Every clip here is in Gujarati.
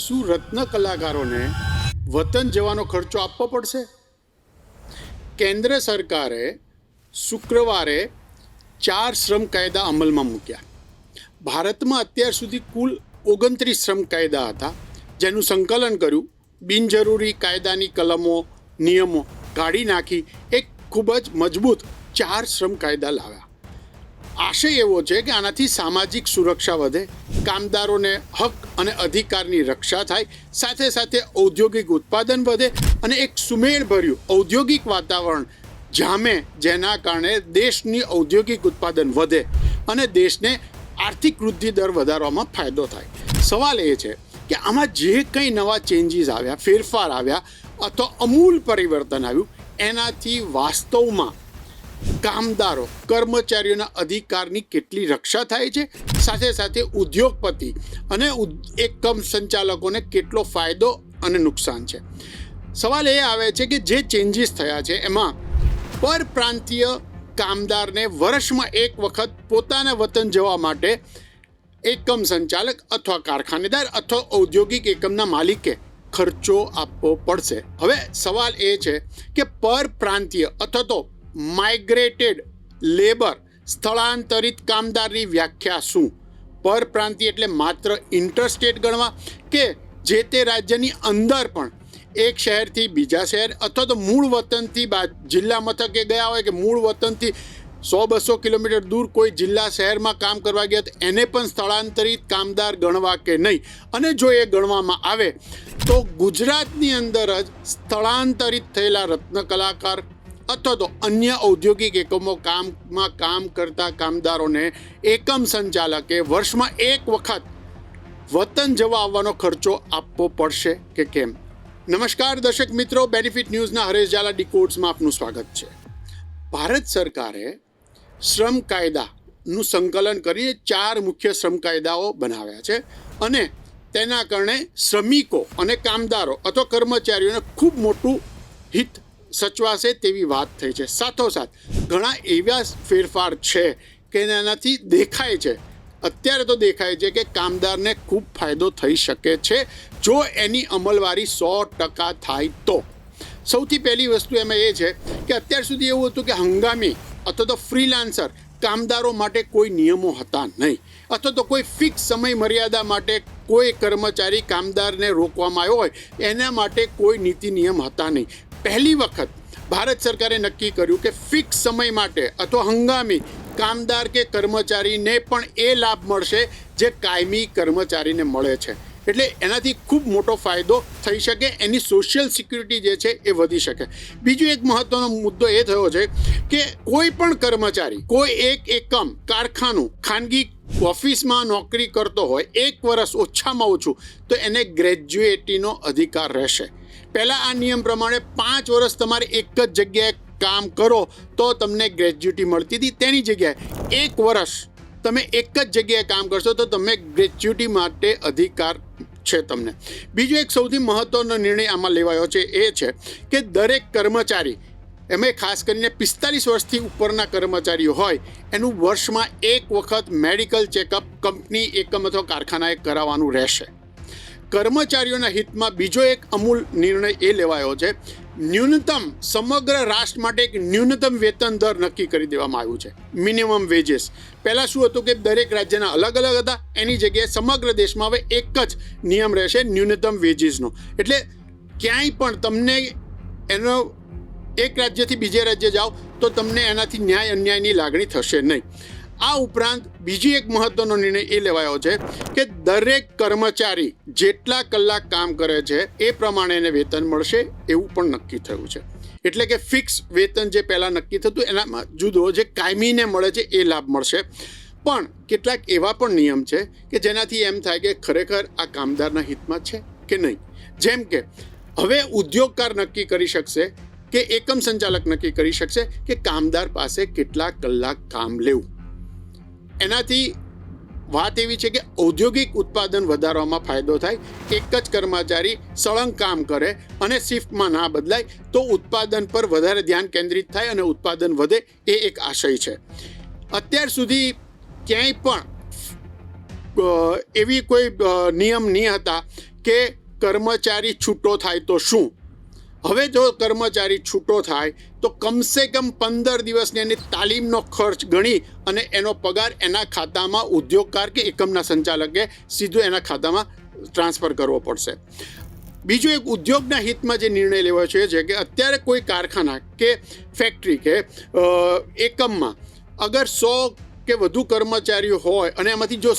શું રત્ન કલાકારોને વતન જવાનો ખર્ચો આપવો પડશે? કેન્દ્ર સરકારે શુક્રવારે ચાર શ્રમ કાયદા અમલમાં મૂક્યા. ભારતમાં અત્યાર સુધી કુલ ઓગણત્રીસ શ્રમ કાયદા હતા, જેનું સંકલન કર્યું બિનજરૂરી કાયદાની કલમો, નિયમો કાઢી નાખી એક ખૂબ જ મજબૂત ચાર શ્રમ કાયદા લાવ્યા. આશય એવો છે કે આનાથી સામાજિક સુરક્ષા વધે, કામદારોને હક અને અધિકારની રક્ષા થાય, સાથે સાથે ઔદ્યોગિક ઉત્પાદન વધે અને એક સુમેળભર્યું ઔદ્યોગિક વાતાવરણ જામે, જેના કારણે દેશની ઔદ્યોગિક ઉત્પાદન વધે અને દેશને આર્થિક વૃદ્ધિ દર વધારવામાં ફાયદો થાય. સવાલ એ છે કે આમાં જે કંઈ નવા ચેન્જીસ આવ્યા, ફેરફાર આવ્યા અથવા અમૂલ પરિવર્તન આવ્યું, એનાથી વાસ્તવમાં કામદારો, કર્મચારીઓના અધિકારની કેટલી રક્ષા થાય છે? સાથે સાથે ઉદ્યોગપતિ અને એકમ સંચાલકોને કેટલો ફાયદો અને નુકસાન છે? સવાલ એ આવે છે કે જે ચેન્જીસ થયા છે, એમાં પરપ્રાંતીય કામદારને વર્ષમાં એક વખત પોતાના વતન જવા માટે એકમ સંચાલક અથવા કારખાનેદાર અથવા ઔદ્યોગિક એકમના માલિકે ખર્ચો આપવો પડશે. હવે સવાલ એ છે કે પરપ્રાંતીય અથવા તો માઇગ્રેટેડ લેબર સ્થળાંતરિત કામદારની વ્યાખ્યા શું? પરપ્રાંતિ એટલે માત્ર ઇન્ટરસ્ટેટ ગણવા કે જે તે રાજ્યની અંદર પણ? એક શહેરથી બીજા શહેર અથવા તો મૂળ વતનથી જિલ્લા મથકે ગયા હોય કે મૂળ વતનથી સો બસો કિલોમીટર દૂર કોઈ જિલ્લા શહેરમાં કામ કરવા ગયા તો એને પણ સ્થળાંતરિત કામદાર ગણવા કે નહીં? અને જો એ ગણવામાં આવે તો ગુજરાતની અંદર જ સ્થળાંતરિત થયેલા રત્ન કલાકાર અથવા તો અન્ય ઔદ્યોગિક એકમો કામમાં કામ કરતા કામદારોને એકમ સંચાલકે વર્ષમાં એક વખત વતન જવા આવવાનો ખર્ચો આપવો પડશે કે કેમ? નમસ્કાર, દર્શક મિત્રો. બેનિફિટ ન્યૂઝના હરેશ ઝાલા ડિકોડ્સમાં આપનું સ્વાગત છે. ભારત સરકારે શ્રમ કાયદાનું સંકલન કરીને ચાર મુખ્ય શ્રમ કાયદાઓ બનાવ્યા છે અને તેના કારણે શ્રમિકો અને કામદારો અથવા કર્મચારીઓને ખૂબ મોટું હિત સચવાશે તેવી વાત થઈ છે. સાથોસાથ, ઘણા એવા ફેરફાર છે કે એનાથી દેખાય છે. અત્યારે તો દેખાય છે કે કામદારને ખૂબ ફાયદો થઈ શકે છે. જો એની અમલવારી સો ટકા થાય તો. સૌથી પહેલી વસ્તુ એમાં એ છે કે અત્યાર સુધી એવું હતું કે હંગામી અથવા તો ફ્રીલાન્સર કામદારો માટે કોઈ નિયમો હતા નહીં. અથવા તો કોઈ ફિક્સ સમય મર્યાદા માટે કોઈ કર્મચારી કામદારને રોકવામાં આવ્યો હોય, એના માટે કોઈ નીતિ નિયમ હતા નહીં. પહેલી વખત ભારત સરકારે નક્કી કર્યું કે ફિક્સ સમય માટે અથવા હંગામી કામદાર કે કર્મચારીને પણ એ લાભ મળશે જે કાયમી કર્મચારીને મળે છે. એટલે એનાથી ખૂબ મોટો ફાયદો થઈ શકે, એની સોશિયલ સિક્યુરિટી જે છે એ વધી શકે. બીજો એક મહત્વનો મુદ્દો એ થયો છે કે કોઈ પણ કર્મચારી, કોઈ એક એકમ કારખાનું ખાનગી ઓફિસમાં નોકરી કરતો હોય, એક વર્ષ ઓછામાં ઓછું, તો એને ગ્રેજ્યુએટીનો અધિકાર રહેશે. પહેલાં આ નિયમ પ્રમાણે પાંચ વર્ષ તમારે એક જ જગ્યાએ કામ કરો તો તમને ગ્રેજ્યુટી મળતી હતી તેની જગ્યાએ. એક વર્ષ તમે એક જ જગ્યાએ કામ કરશો તો તમે ગ્રેજ્યુટી માટે અધિકાર છે તમને. બીજો એક સૌથી મહત્વનો નિર્ણય આમાં લેવાયો છે, એ છે કે દરેક કર્મચારી, એમે ખાસ કરીને પિસ્તાલીસ વર્ષથી ઉપરના કર્મચારીઓ હોય, એનું વર્ષમાં એક વખત મેડિકલ ચેકઅપ કંપની એકમ અથવા કારખાનાએ કરાવવાનું રહેશે. કર્મચારીઓના હિતમાં બીજો એક અમૂલ નિર્ણય એ લેવાયો છે. ન્યૂનતમ સમગ્ર રાષ્ટ્ર માટે એક ન્યૂનતમ વેતન દર નક્કી કરી દેવામાં આવ્યું છે. Minimum wages. પહેલાં શું હતું કે દરેક રાજ્યના અલગ અલગ હતા. એની જગ્યાએ સમગ્ર દેશમાં હવે એક જ નિયમ રહેશે ન્યૂનતમ વેજીસનો. એટલે ક્યાંય પણ તમને એનો એક રાજ્યથી બીજે રાજ્ય જાઓ તો તમને એનાથી ન્યાય અન્યાયની લાગણી થશે નહીં. આ ઉપરાંત બીજી એક મહત્વનો નિર્ણય એ લેવાયો છે કે દરેક કર્મચારી જેટલા કલાક કામ કરે છે, એ પ્રમાણે એને વેતન મળશે એવું પણ નક્કી થયું છે. એટલે કે ફિક્સ વેતન જે પહેલાં નક્કી થતું, એનામાં જુદો જે કાયમીને મળે છે, એ લાભ મળશે. પણ કેટલાક એવા પણ નિયમ છે કે જેનાથી એમ થાય કે ખરેખર આ કામદારના હિતમાં છે કે નહીં. જેમ કે, હવે ઉદ્યોગકાર નક્કી કરી શકશે કે એકમ સંચાલક નક્કી કરી શકશે કે કામદાર પાસે કેટલા કલાક કામ લેવું. એનાથી વાત એવી છે કે ઔદ્યોગિક ઉત્પાદન વધારવામાં ફાયદો થાય, એક જ કર્મચારી સળંગ કામ કરે અને શિફ્ટમાં ના બદલાય, તો ઉત્પાદન પર વધારે ધ્યાન કેન્દ્રિત થાય અને ઉત્પાદન વધે એ એક આશય છે. અત્યાર સુધી ક્યાંય પણ એવી કોઈ નિયમ નહીં હતા કે કર્મચારી છૂટો થાય તો શું? હવે જો કર્મચારી છૂટો થાય, તો કમસે કમ પંદર દિવસની એની તાલીમનો ખર્ચ ગણી અને એનો પગાર એના ખાતામાં ઉદ્યોગકાર કે એકમના સંચાલકે સીધો એના ખાતામાં ટ્રાન્સફર કરવો પડશે. બીજું એક ઉદ્યોગના હિતમાં જે નિર્ણય લેવો છે છે કે અત્યારે કોઈ કારખાના કે ફેક્ટરી કે એકમમાં અગર સો કે વધુ કર્મચારીઓ હોય અને એમાંથી જો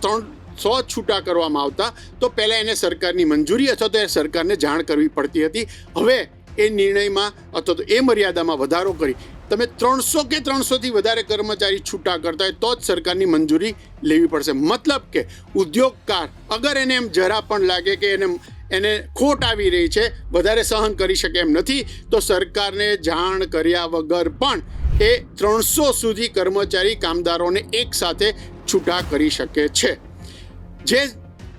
ત્રણ સો છૂટા કરવામાં આવતા, તો પહેલાં એને સરકારની મંજૂરી અથવા તો એ સરકારને જાણ કરવી પડતી હતી. હવે એ નિર્ણયમાં અથવા તો એ મર્યાદામાં વધારો કરી. તમે ત્રણસો કે ત્રણસોથી વધારે કર્મચારી છૂટા કરતા હોય તો જ સરકારની મંજૂરી લેવી પડશે. મતલબ કે ઉદ્યોગકાર, અગર એને એમ જરા પણ લાગે કે એને એને ખોટ આવી રહી છે, વધારે સહન કરી શકે એમ નથી, તો સરકારને જાણ કર્યા વગર પણ એ ત્રણસો સુધી કર્મચારી કામદારોને એકસાથે છૂટા કરી શકે છે. જે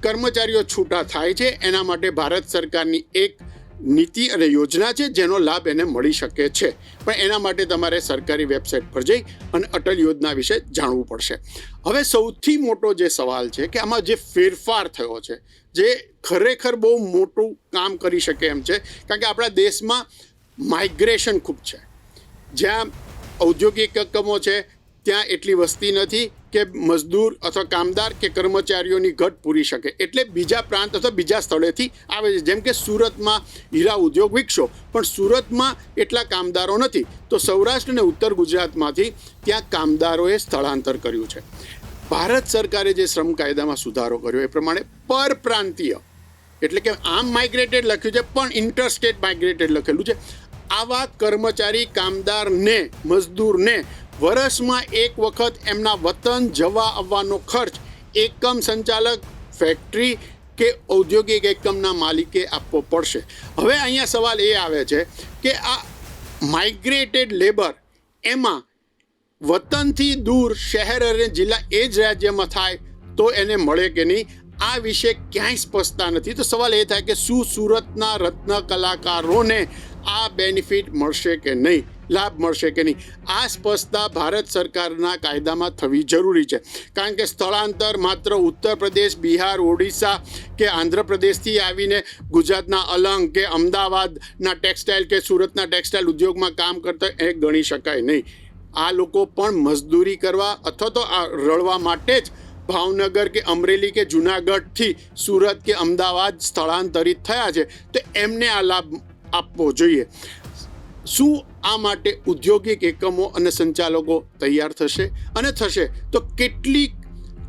કર્મચારીઓ છૂટા થાય છે, એના માટે ભારત સરકારની એક નીતિ અને યોજના છે, જેનો લાભ એને મળી શકે છે. પણ એના માટે તમારે સરકારી વેબસાઇટ પર જઈ અને અટલ યોજના વિશે જાણવું પડશે. હવે સૌથી મોટો જે સવાલ છે કે આમાં જે ફેરફાર થયો છે, જે ખરેખર બહુ મોટું કામ કરી શકે એમ છે, કારણ કે આપણા દેશમાં માઇગ્રેશન ખૂબ છે. જ્યાં ઔદ્યોગિક એકમો છે ત્યાં એટલી વસ્તી નથી કે મજદૂર અથવા કામદાર કે કર્મચારીઓની ઘટ પૂરી શકે. એટલે બીજા પ્રાંત અથવા બીજા સ્થળેથી આવે છે. જેમ કે સુરતમાં હીરા ઉદ્યોગ વિકસો, પણ સુરતમાં એટલા કામદારો નથી. તો સૌરાષ્ટ્ર અને ઉત્તર ગુજરાતમાંથી ત્યાં કામદારોએ સ્થળાંતર કર્યું છે. ભારત સરકારે જે શ્રમ કાયદામાં સુધારો કર્યો એ પ્રમાણે પરપ્રાંતીય, એટલે કે આમ માઇગ્રેટેડ લખ્યું છે, પણ ઇન્ટરસ્ટેટ માઇગ્રેટેડ લખેલું છે. આવા કર્મચારી, કામદારને, મજદૂરને વર્ષમાં એક વખત એમના વતન જવા આવવાનો ખર્ચ એકમ સંચાલક ફેક્ટરી કે ઔદ્યોગિક એકમના માલિકે આપવો પડશે. હવે અહીંયા સવાલ એ આવે છે કે આ માઇગ્રેટેડ લેબર એમાં વતનથી દૂર શહેર અને જિલ્લા એ જ રાજ્યમાં થાય તો એને મળે કે નહીં? આ વિશે ક્યાંય સ્પષ્ટતા નથી. તો સવાલ એ થાય કે શું સુરતના રત્ન કલાકારોને આ બેનિફિટ મળશે કે નહીં? લાભ મળશે કે નહીં? આ સ્પષ્ટતા ભારત સરકારના કાયદામાં થવી જરૂરી છે. કારણ કે સ્થળાંતર માત્ર ઉત્તર પ્રદેશ, બિહાર, ઓડિશા કે આંધ્રપ્રદેશથી આવીને ગુજરાતના અલંગ કે અમદાવાદના ટેક્સટાઇલ કે સુરતના ટેક્સટાઇલ ઉદ્યોગમાં કામ કરતા એ ગણી શકાય નહીં. આ લોકો પણ મજદૂરી કરવા અથવા તો આ રળવા માટે જ ભાવનગર કે અમરેલી કે જુનાગઢથી સુરત કે અમદાવાદ સ્થળાંતરિત થયા છે. તો એમને આ લાભ આપવો જોઈએ. શું આ માટે ઉદ્યોગિક એકમો અને સંચાલકો તૈયાર થશે અને થશે તો કેટલી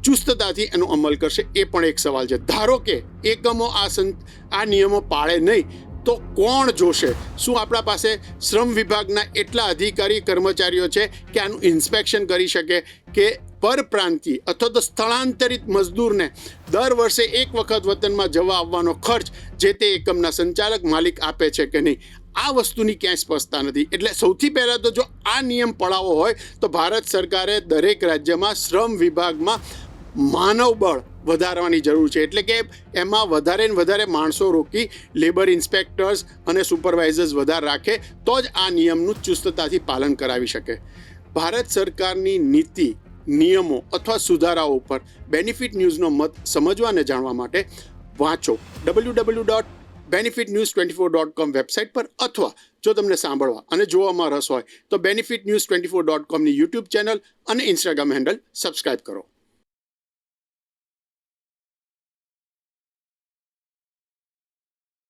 ચુસ્તતાથી એનો અમલ કરશે? એ પણ એક સવાલ છે. ધારો કે એકમો આ સં, આ નિયમો પાળે નહીં, તો કોણ જોશે? શું આપણા પાસે શ્રમ વિભાગના એટલા અધિકારી, કર્મચારીઓ છે કે આનું ઇન્સ્પેક્શન કરી શકે કે પરપ્રાંતિ અથવા તો સ્થળાંતરિત મજદૂરને દર વર્ષે એક વખત વતનમાં જવા આવવાનો ખર્ચ જે તે એકમના સંચાલક માલિક આપે છે કે નહીં? આ વસ્તુની ક્યાંય સ્પષ્ટતા નથી. એટલે સૌથી પહેલાં તો જો આ નિયમ પડાવો હોય, તો ભારત સરકારે દરેક રાજ્યમાં શ્રમ વિભાગમાં માનવ બળ વધારવાની જરૂર છે. એટલે કે એમાં વધારે ને વધારે માણસો રોકી લેબર ઇન્સ્પેક્ટર્સ અને સુપરવાઇઝર્સ વધારે રાખે, તો જ આ નિયમનું ચુસ્તતાથી પાલન કરાવી શકે. ભારત સરકારની નીતિ, નિયમો અથવા સુધારાઓ ઉપર બેનિફિટ ન્યૂઝનો મત સમજવા અને જાણવા માટે વાંચો. W W dot benefit news twenty four dot com website પર અથવા જો તમને સાંભળવા અને જોવામાં રસ હોય, તો benefit news twenty four dot કોમની YouTube channel અને ઇન્સ્ટાગ્રામ હેન્ડલ સબસ્ક્રાઇબ કરો.